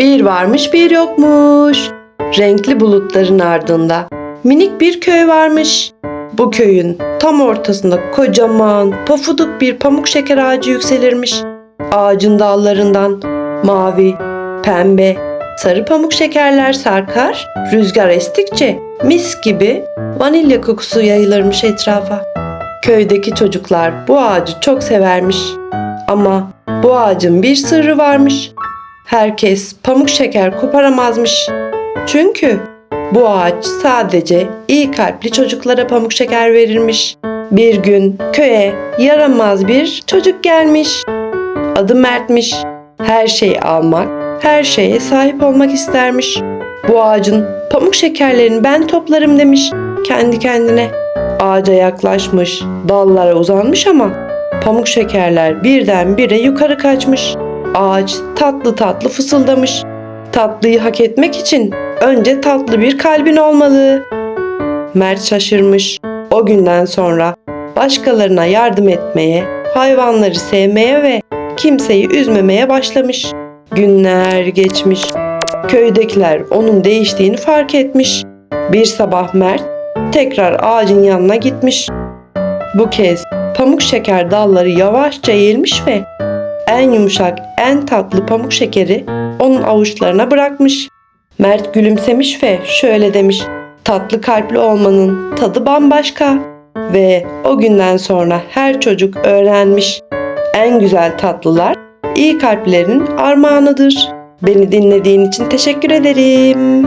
Bir varmış bir yokmuş. Renkli bulutların ardında minik bir köy varmış. Bu köyün tam ortasında kocaman pofuduk bir pamuk şeker ağacı yükselirmiş. Ağacın dallarından mavi, pembe, sarı pamuk şekerler sarkar. Rüzgar estikçe mis gibi vanilya kokusu yayılırmış etrafa. Köydeki çocuklar bu ağacı çok severmiş. Ama bu ağacın bir sırrı varmış. Herkes pamuk şeker koparamazmış. Çünkü bu ağaç sadece iyi kalpli çocuklara pamuk şeker verirmiş. Bir gün köye yaramaz bir çocuk gelmiş. Adı Mert'miş. Her şeyi almak, her şeye sahip olmak istermiş. Bu ağacın pamuk şekerlerini ben toplarım demiş kendi kendine. Ağaca yaklaşmış, dallara uzanmış ama pamuk şekerler birdenbire yukarı kaçmış. Ağaç tatlı tatlı fısıldamış. Tatlıyı hak etmek için önce tatlı bir kalbin olmalı. Mert şaşırmış. O günden sonra başkalarına yardım etmeye, hayvanları sevmeye ve kimseyi üzmemeye başlamış. Günler geçmiş. Köydekiler onun değiştiğini fark etmiş. Bir sabah Mert tekrar ağacın yanına gitmiş. Bu kez pamuk şeker dalları yavaşça eğilmiş ve en yumuşak, en tatlı pamuk şekeri onun avuçlarına bırakmış. Mert gülümsemiş ve şöyle demiş. Tatlı kalpli olmanın tadı bambaşka. Ve o günden sonra her çocuk öğrenmiş. En güzel tatlılar iyi kalplerin armağanıdır. Beni dinlediğin için teşekkür ederim.